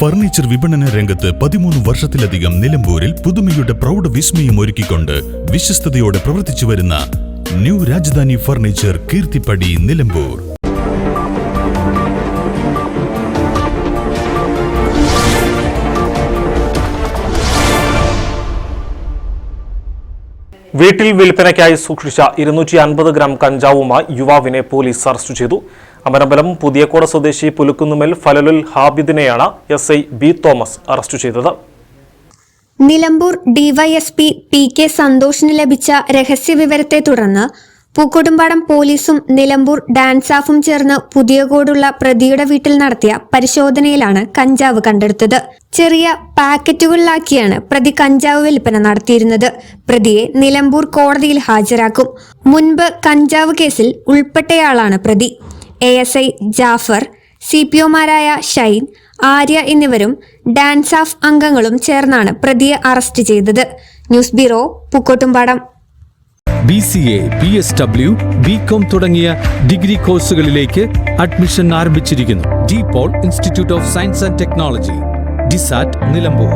Furniture വിപണന രംഗത്ത് പതിമൂന്ന് വർഷത്തിലധികം നിലമ്പൂരിൽ പുതുമയുടെ പ്രൗഢ വിസ്മയം ഒരുക്കിക്കൊണ്ട് വിശ്വസ്തയോടെ പ്രവർത്തിച്ചു വരുന്ന ന്യൂ രാജധാനി ഫർണിച്ചർ കീർത്തിപ്പടി നിലമ്പൂർ. വീട്ടിൽ വിൽപ്പനയ്ക്കായി സൂക്ഷിച്ച ഇരുന്നൂറ്റി അൻപത് ഗ്രാം കഞ്ചാവുമായി യുവാവിനെ പോലീസ് അറസ്റ്റ് ചെയ്തു. അമരമ്പലം പുതിയക്കോട സ്വദേശി പുലുക്കുന്നുമൽ ഫലലുൽ ഹാബിദിനെയാണ് S I B Thomas arrest ചെയ്തത്. നിലമ്പൂർ ഡിവൈഎസ്പി പി കെ സന്തോഷിന് ലഭിച്ച രഹസ്യവിവരത്തെ തുടർന്ന് പൂക്കോട്ടുംപാടം പോലീസും നിലമ്പൂർ ഡാൻസാഫും ചേർന്ന് പുതിയകോടുള്ള പ്രതിയുടെ വീട്ടിൽ നടത്തിയ പരിശോധനയിലാണ് കഞ്ചാവ് കണ്ടെടുത്തത്. ചെറിയ പാക്കറ്റുകളിലാക്കിയാണ് പ്രതി കഞ്ചാവ് വിൽപ്പന നടത്തിയിരുന്നത്. പ്രതിയെ നിലമ്പൂർ കോടതിയിൽ ഹാജരാക്കും. മുൻപ് കഞ്ചാവ് കേസിൽ ഉൾപ്പെട്ടയാളാണ് പ്രതി. A S I Jafar C P ഒമാരായ Shine Arya എന്നിവരും ഡാൻസ് ഓഫ് അംഗങ്ങളും ചേർന്നാണ് പ്രതിയെ അറസ്റ്റ് ചെയ്തത്. News bureau Pookkottumpadam. B C A B S W B com തുടങ്ങിയ ഡിഗ്രി കോഴ്സുകളിലേക്ക് അഡ്മിഷൻ ആരംഭിച്ചിരിക്കുന്നു. D Paul institute of science and technology D SAT Nilambur.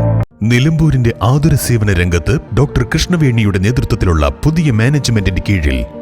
നിലമ്പൂരിന്റെ ആതുര സേവന രംഗത്ത് ഡോക്ടർ കൃഷ്ണവേണിയുടെ നേതൃത്വത്തിലുള്ള പുതിയ മാനേജ്മെന്റിന്റെ കീഴിൽ